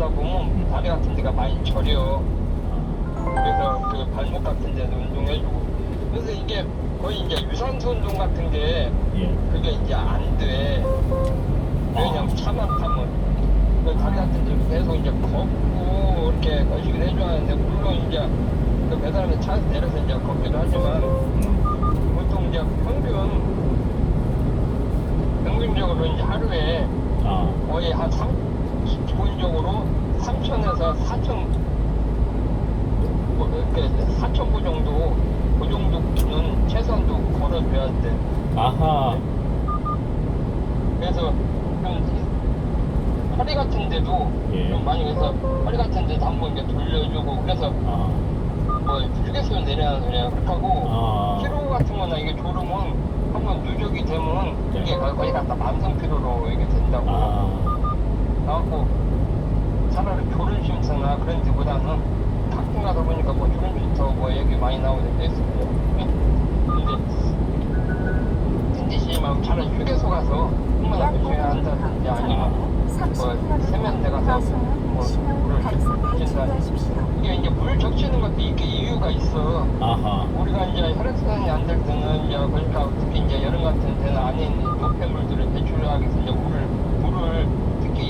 가다 보면 다리 같은 데가 많이 저려. 그래서 그 발목 같은 데도 운동해주고. 그래서 이게 거의 이제 유산소 운동 같은 게 예. 그게 이제 안 돼. 왜냐면 차만 타면. 그 다리 같은 데 계속 이제 걷고 이렇게 거식을 해줘야 하는데, 물론 이제 그 배달하면 차에서 내려서 이제 걷기도 하지만, 보통 이제 평균, 평균적으로 이제 하루에 아, 거의 한 3, 기본적으로 3천에서 4천, 뭐 이렇게 4천 보 정도, 그 정도는 최소한도 걸어줘야 돼. 아하. 그래서 좀 허리 같은 데도 예. 좀 많이 해서 허리 같은 데도 한번 이렇게 돌려주고 그래서 아, 뭐 휴게소 내려는 소리야 그렇게 하고 아. 피로 같은 거나 이게 졸으면 한번 누적이 되면 네. 이게 거의 갖다 만성 피로로 이게 된다고 아, 나왔고 차라리 쉼터나 그런 데보다는 가끔 가다 보니까 뭐 쉼터 뭐 얘기 많이 나오는 데 있어요 근데 근데 막 차라리 휴게소 가서 얼마나 조심해야 한다든지 아니면 뭐 세면대 가서 뭐 물을 적신다 이게 이제 물 적시는 것도 이게 이유가 있어 아하. 우리가 이제 혈액순환이 안 될 때는 이제 그러니까 특히 이제 여름 같은 때는 안에 있는 노폐물들을 배출하기 위해서 이제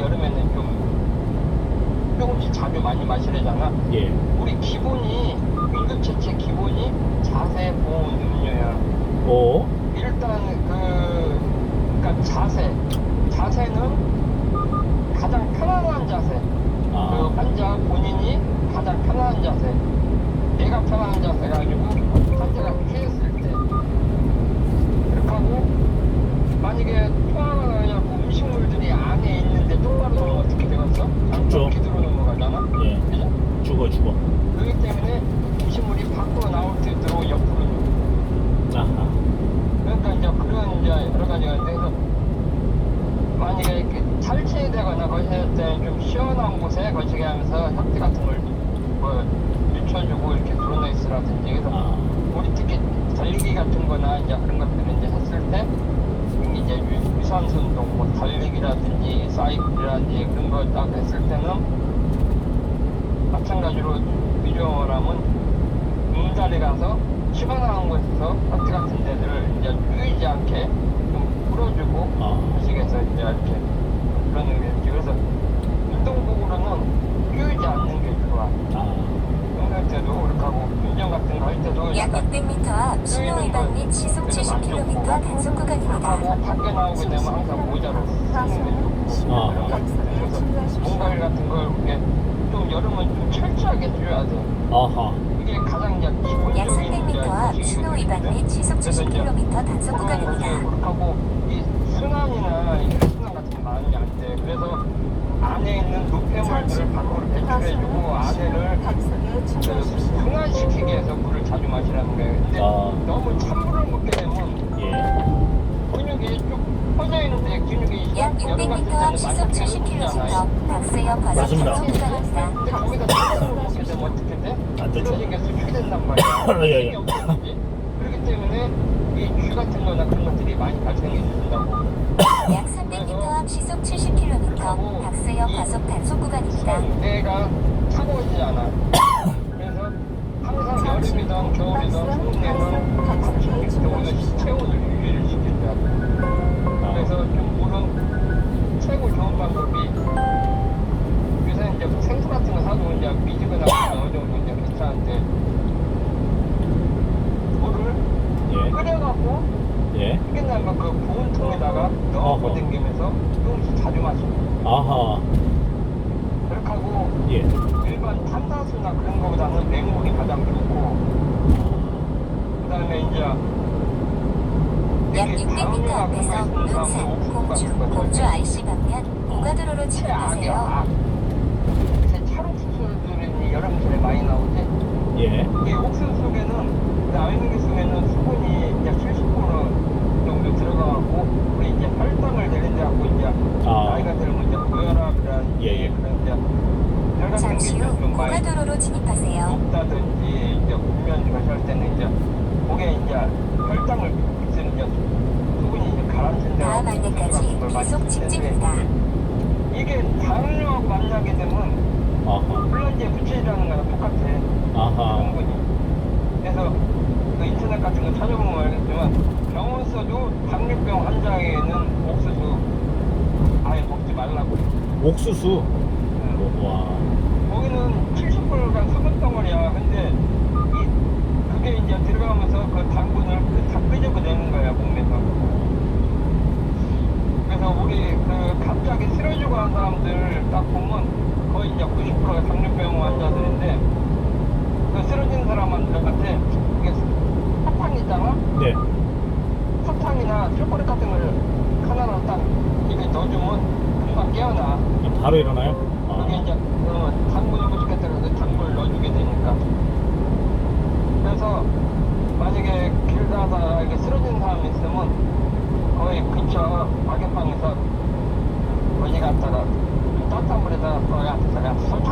여름에는 좀 조금씩 자주 많이 마시려잖아. 예. 우리 기본이 응급처치 기본이 자세 보온 음료야. 오. 일단 그 그러니까 자세 자세는 가장 편안한 자세. 그 아, 환자 본인이 가장 편안한 자세. 내가 편안한 자세가 아니고 환자가 취했을 때. 그렇게 하고 만약에 토하거나 그냥 음식물들이 안에 있는데 똑바로 놓으면 어떻게 되겠어? 죽죠. 기도로 넘어가잖아. 예. 그죠? 죽어, 죽어. 그렇기 때문에 음식물이 밖으로 나올 때도 옆으로 줘. 아하. 그러니까 이제 그런 이제 여러 가지가 있는데 그래서 만약에 이렇게 탈취되거나 거실 때좀 시원한 곳에 거시게 하면서 협지 같은 걸뭐 묻혀주고 이렇게 드로네이스라든지 그래서 아, 우리 특히 달리기 같은 거나 이제 그런 것들을 이제 했을 때 이제 유- 유산소 운동 뭐 달리기라든지 사이클이라든지 그런 거 딱 했을 때는 마찬가지로 위험하면 응달에 가서 시원한 곳에서 협지 같은 데들을 이제 누이지 않게 좀 풀어주고 아. 주식에서 이제 이렇게 그런 게 있지 그래서 운동복으로는 끼우지 않는 게 좋아 아, 운동할 때도 그렇게 하고 운전 같은 거 할 때도 약 약간 600m 앞 신호 위반 및 시속 70km 단속 구간입니다. 하고 밖에 나오게 되면 항상 모자를 쓰는 게 좋고 아. 그래서 몸가일 같은 걸 이렇게 좀 여름은 좀 철저하게 해줘야 돼 아하. 이게 가장 이제 약 기본적인 300m 앞 이제 신호 위반 및 시속 그래서 이제 70km 단속 구간입니다. 그렇게 하고 이 순환이나 이 혈순환 같은 게 많이 안 돼. 그래서 안에 있는 노폐물들을 밖으로 배출해주고 안에를 그 순환시키기 위해서 물을 자주 마시라는 거예요. 근데 아. 너무 찬물을 먹게 되면 예. 근육이 쭉 퍼져 있는데 근육이 약 여름 같은 600m 앞 때는 시속 많이 70km 박스형 과속 구간입니다. 근데 거기다 찬물을 먹게 되면 어떻게 돼? 안 되죠. 부러진 게 수축이 된단 말이야. 예, 예. 그렇기 때문에 이 쥐 같은 거나 그런 것들이 많이 발생해 준다고. 약 300m 앞 시속 70km 박스형 과속 단속 구간입니다. 내가 차가워지잖아. 그래서 항상 여름이든 겨울이든 같이 경우는 체온을 유지를 돼. 그래서 좀 물은 최고 좋은 방법이 요새 이제 생수 같은 거 사도 이제 미지근하고 어느 정도 이제 괜찮은데 물을 예. 끓여갖고 예. 끝난 거그 보온통에다가 넣고 어허. 댕기면서 조금씩 자주 마시고 아하. 예. 일반 탄산수나 그런 거보다는 맹물이 가장 좋고 그다음에 이제 약 여기 600m 다음류가 앞에서 논산, 공주, 공주 IC 방면 고가도로로 진입하세요. 악. 요새 찰옥수수들이 여름철에 많이 나오지 예. 이 옥수수 속에는 나있는 게 속에는 수분 병원 같은 거 찾아보면 알겠지만 병원 써도 당뇨병 환자에는 옥수수 아예 먹지 말라고 옥수수? 네. 어, 와. 거기는 70불간 3분 덩어리야. 근데 이, 그게 이제 들어가면서 그 당분을 바로 일어나요? 그게 아. 이제 어, 부족했다고 그 당분을 넣어주게 되니까. 그래서 만약에 길 가다가 이렇게 쓰러진 사람이 있으면 거의 근처 가게방에서 어디 갔다가 좀 따뜻한 물에다가 거기 앞에다가 설탕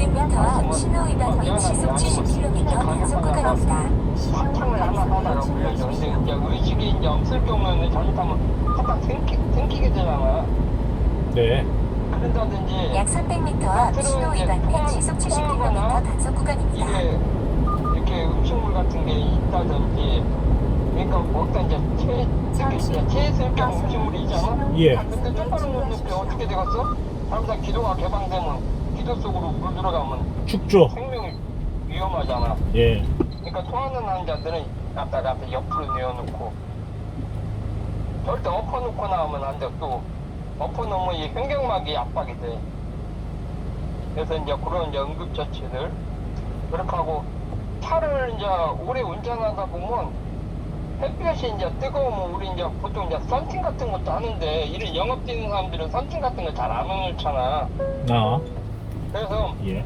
500m 앞 신호 위반 및 시속 70km 단속 구간입니다. 시험통을 아마 받아요. 의식이 이제 없을 경우에는 잘못하면 팍팍 생기, 생기게 되잖아. 네. 그런다든지 약 300m와 신호 위반 및 시속 70km 단속 구간입니다. 이렇게 음식물 같은 게 있다든지 그러니까 먹다 이제 체해 생겼으니까 음식물이잖아. 예. 근데 쪽파는 건데 어떻게 되겠어? 당장 기도가 개방되면 기도 속으로 물 들어가면 축조. 생명이 위험하잖아. 예. 그러니까 토하는 환자들은 갖다가 앞에 옆으로 내어놓고 절대 엎어놓고 나오면 안 돼. 또 엎어놓으면 이 횡격막이 압박이 돼. 그래서 이제 그런 이제 응급처치들 그렇게 하고 차를 이제 오래 운전하다 보면 햇볕이 이제 뜨거우면 우리 이제 보통 이제 썬팅 같은 것도 하는데 이런 영업 뛰는 사람들은 썬팅 같은 거 잘안 해놓잖아. 아. 그래서 예.